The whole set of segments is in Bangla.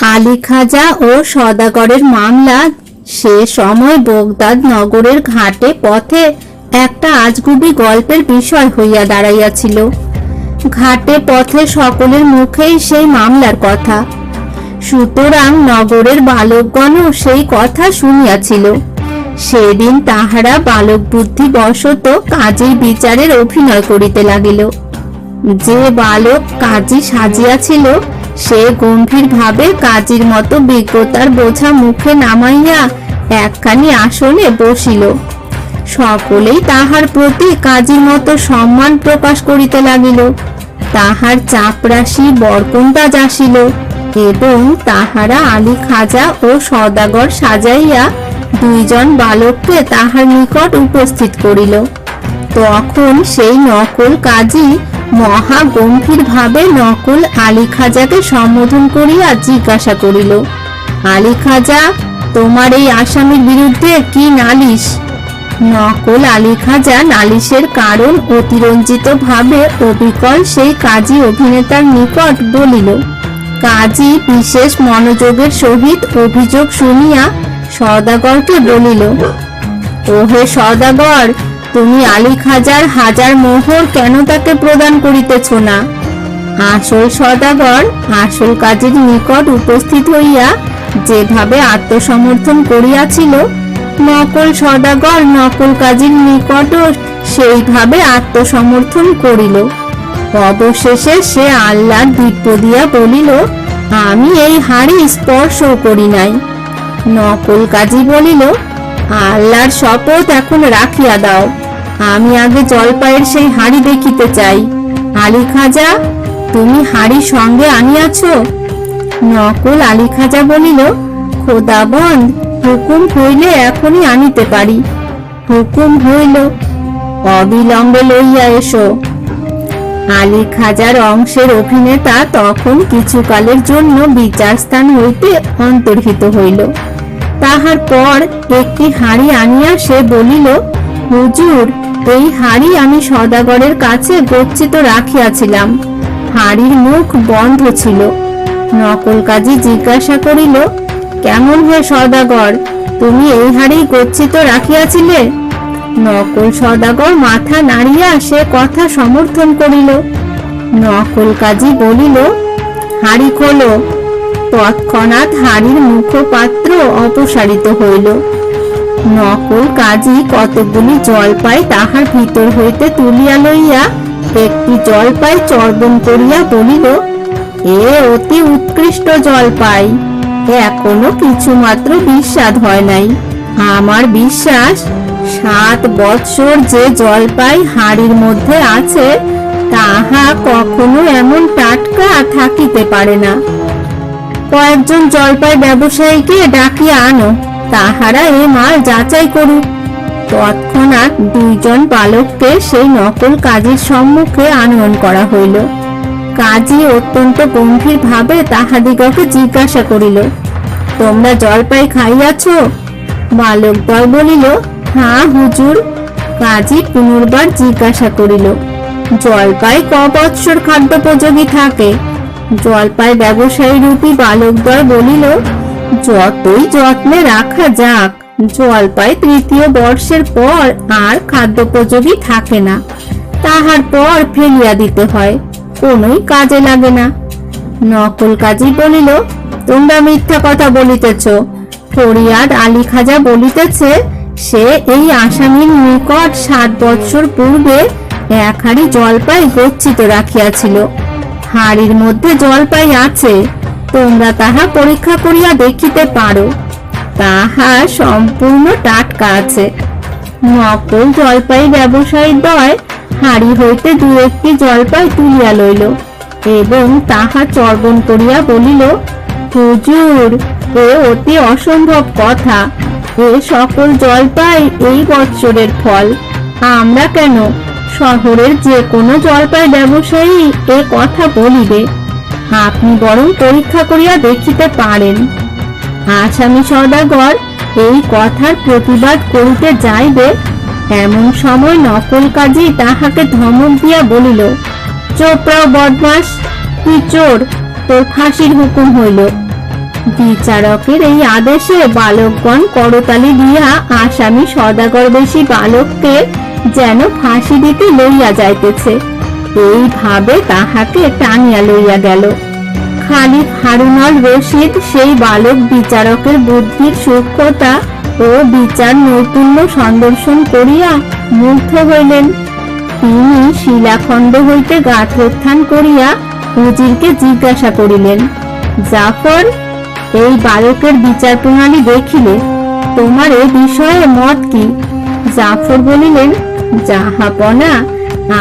আলী খাজা ও সদাগরের মামলা। সে সময় বোগদাদ নগরের ঘাটে পথে একটা আজগুবি গল্পের বিষয় হইয়া দাঁড়াইয়াছিল। ঘাটে পথে সকলের মুখেই সেই মামলার কথা। সুতরাং নগরের বালকগণও সেই কথা শুনিয়াছিল। সেদিন তাহারা বালক বুদ্ধি বশত কাজের বিচারের অভিনয় করিতে লাগিল। যে বালক কাজী সাজিয়াছিল সে গম্ভীরভাবে কাজীর মতো বিজ্ঞতার বোঝা মুখে নামাইয়া একখানি আসনে বসিল। সকলেই তাহার প্রতি কাজীর মতো সম্মান প্রকাশ করিতে লাগিল। তাহার চাপরাশি বরকন্দাজ আসিল এবং তাহারা আলী খাজা ও সদাগর সাজাইয়া দুইজন বালককে তাহার নিকট উপস্থিত করিল। তখন সেই নকল কাজী মহা গম্ভীর ভাবে নকল আলী খাজাকে সম্বোধন করিয়া জিজ্ঞাসা করিল আলী খাজা তোমার এই আসামির বিরুদ্ধে কি নালিশ? নকল আলী খাজা নালিশের কারণ অতিরঞ্জিত ভাবে অবিকল সেই কাজী অভিনেতার নিকট বলিল, কাজী বিশেষ মনোযোগের সহিত অভিযোগ শুনিয়া সদাগরকে বলিল, ওহে সদাগর তুমি আলী খাজার হাজার মোহর কেন তাকে প্রদান করিতেছ না? আসল সদাগর, আসল কাজের নিকট উপস্থিত হইয়া যেভাবে আত্মসমর্থন করিয়াছিল, নকল সদাগর, নকল কাজীর নিকটও সেইভাবে আত্মসমর্থন করিল। অবশেষে সে আল্লাহর দিব্য দিয়া বলিল, আমি এই হাড়ি স্পর্শ করি নাই। নকল কাজী বলিল আল্লাহর শপথ এখন রাখিয়া দাও। আমি আগে জলপাইয়ের সেই হাড়ি দেখিতে চাই। আলী খাজা, তুমি হাড়ি সঙ্গে আনিয়াছ? নকল আলী খাজা বলিল খোদাবন্ধ হুকুম হইলে এখনই আনিতে পারি। হুকুম হইল, অবিলম্বে লইয়া এসো। আলী খাজার অংশের অভিনেতা তখন কিছুকালের জন্য বিচার স্থান হইতে অন্তর্হিত হইল। তাহার পর একটি হাড়ি আনিয়া সে বলিল, হুজুর, এই হাড়ি আমি সদাগরের কাছে গচ্ছিত রাখিয়াছিলাম। হাড়ির মুখ বন্ধ ছিল। নকল কাজী জিজ্ঞাসা করিল, কেমন হয় সদাগর, তুমি এই হাড়ি গচ্ছিত রাখিয়াছিলে? নকল সদাগর মাথা নাড়িয়া সে কথা সমর্থন করিল। নকল কাজী বলিল, হাড়ি খোলো তৎক্ষণাৎ হাড়ির মুখপাত্র অপসারিত হইল। নকল কাজী কতগুলি জলপাই তাহার ভিতর হইতে তুলিয়া লইয়া একটি জলপাই চর্বণ করিয়া বলিল, এ অতি উৎকৃষ্ট জলপাই। এখনও কিছু মাত্র বিস্বাদ হয় নাই। আমার বিশ্বাস, সাত বৎসর যে জলপাই হাড়ির মধ্যে আছে, তাহা কখনো এমন টাটকা থাকিতে পারে না। কয়েকজন জলপাই ব্যবসায়ীকে ডাকিয়া আনো। তাহারা এ মাল যাচাই করুক। তৎক্ষণাৎ দুইজন বালককে সেই নকল কাজীর সম্মুখে আনয়ন করা হইল। কাজী অত্যন্ত গম্ভীর ভাবে তাহাদিগকে জিজ্ঞাসা করিল, তোমরা জলপাই খাইয়াছ? বালকদল বলিল হ্যাঁ হুজুর। কাজী পুনর্বার জিজ্ঞাসা করিল, জলপাই ক বৎসর খাদ্যোপযোগী থাকে? জলপাই ব্যবসায়ী রূপী বালকদ্বয় বলিল, যতই যত্নে রাখা যাক, জলপাই তৃতীয় বর্ষের পর আর খাদ্যোপযোগী থাকে না। তাহার পর ফেলিয়া দিতে হয়, কোনোই কাজে লাগে না। নকল কাজী বলিল, তোমরা মিথ্যা কথা বলিতেছ। ফরিয়াদ আলী খাজা বলিতেছে, সে এই আসামির নিকট সাত বৎসর পূর্বে এক হাড়ি জলপাই গচ্ছিত রাখিয়াছিল। হাড়ির মধ্যে জলপাই আছে, তোমরা তাহা পরীক্ষা করিয়া দেখিতে পারো। তাহা সম্পূর্ণ টাটকা আছে। নকল জলপাই ব্যবসায়ী দয় হাড়ি হইতে দু একটি জলপাই তুলিয়া লইল এবং তাহা চর্বণ করিয়া বলিল, হুজুর, এ অতি অসম্ভব কথা। এ সকল জলপাই এই বৎসরের ফল। আমরা কেন শহরের যে কোনো জলপাই ব্যবসায়ী এ কথা বলিবে। আপনি বরং পরীক্ষা করিয়া দেখিতে পারেন। আসামি সদাগর এই কথার প্রতিবাদ করিতে যাইবে, এমন সময় নকল কাজী তাহাকে ধমক দিয়া বলিল চোপড়াও বদমাস তুই চোর? তোর ফাঁসির হুকুম হইল। বিচারকের এই আদেশে বালকগণ করতালি দিয়া আসামি সদাগর বেশি বালককে যেন ফাঁসি দিতে লইয়া যাইতেছে। এইভাবে তাহাকে টানিয়া লইয়া গেল। খালিদ হারুনল রশিদ সেই বালক বিচারকের বুদ্ধির সূক্ষ্মতা ও বিচার নৈপুণ্য সন্দর্শন করিয়া মুগ্ধ হইলেন। তিনি শিলাখণ্ড হইতে গাত্রোত্থান করিয়া উজিরকে জিজ্ঞাসা করিলেন, জাফর, এই বালকের বিচার প্রণালী দেখিলে তোমার এ বিষয়ে মত কি? জাফর বলিলেন, যাহাপনা,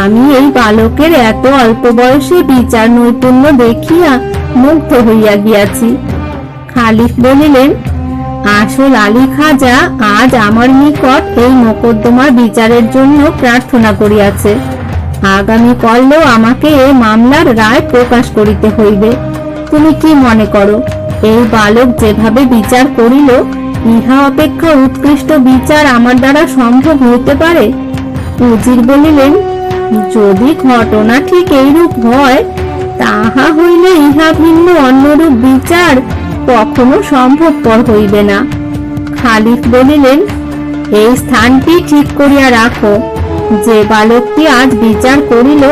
আমি এই বালকের এত অল্প বয়সে বিচার নৈপুণ্য দেখিয়া মুগ্ধ হইয়া গিয়াছি। খালিফ বলিলেন, আসল আলী খাজা আজ আমার নিকট এই মোকদ্দমার বিচারের জন্য প্রার্থনা করিয়াছে। আগামী কল্লেও আমাকে এ মামলার রায় প্রকাশ করিতে হইবে। তুমি কি মনে করো, এই বালক যেভাবে বিচার করিল ইহা অপেক্ষা উৎকৃষ্ট বিচার আমার দ্বারা সম্ভব হইতে পারে? উজির বলিলেন, যদি ঘটনা ঠিক এইরূপ হয়, তাহা হইলে ইহা ভিন্ন অন্যরূপ বিচার কখনো সম্ভবপর হইবে না। খালিফ বলিলেন, এই স্থানটি ঠিক করিয়া রাখো। যে বালকটি আজ বিচার করিল,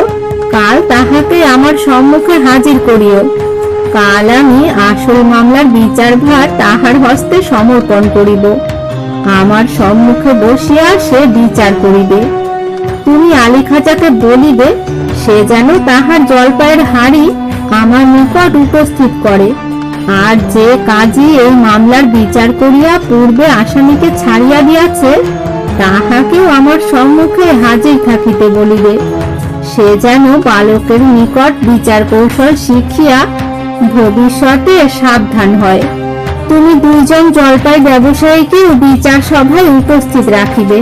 কাল তাহাকে আমার সম্মুখে হাজির করিও। কাল আমি আসল মামলার বিচারভার তাহার হস্তে সমর্পণ করিব। আমার সম্মুখে বসিয়া সে বিচার করিবে। তুমি আলী খাজাকে বলিবে, সে যেন তাহার জলপাইয়ের হাড়ি আমার নিকট উপস্থিত করে। আর যে কাজী এই মামলার বিচার করিয়া পূর্বে আসামিকে ছাড়িয়া দিয়াছে, তাহাকেও আমার সম্মুখে হাজির থাকিতে বলিবে। সে যেন বালকের নিকট বিচার কৌশল শিখিয়া ভবিষ্যতে সাবধান হয়। তুমি দুইজন জলপাই ব্যবসায়ীকে বিচার সভায় উপস্থিত রাখিবে।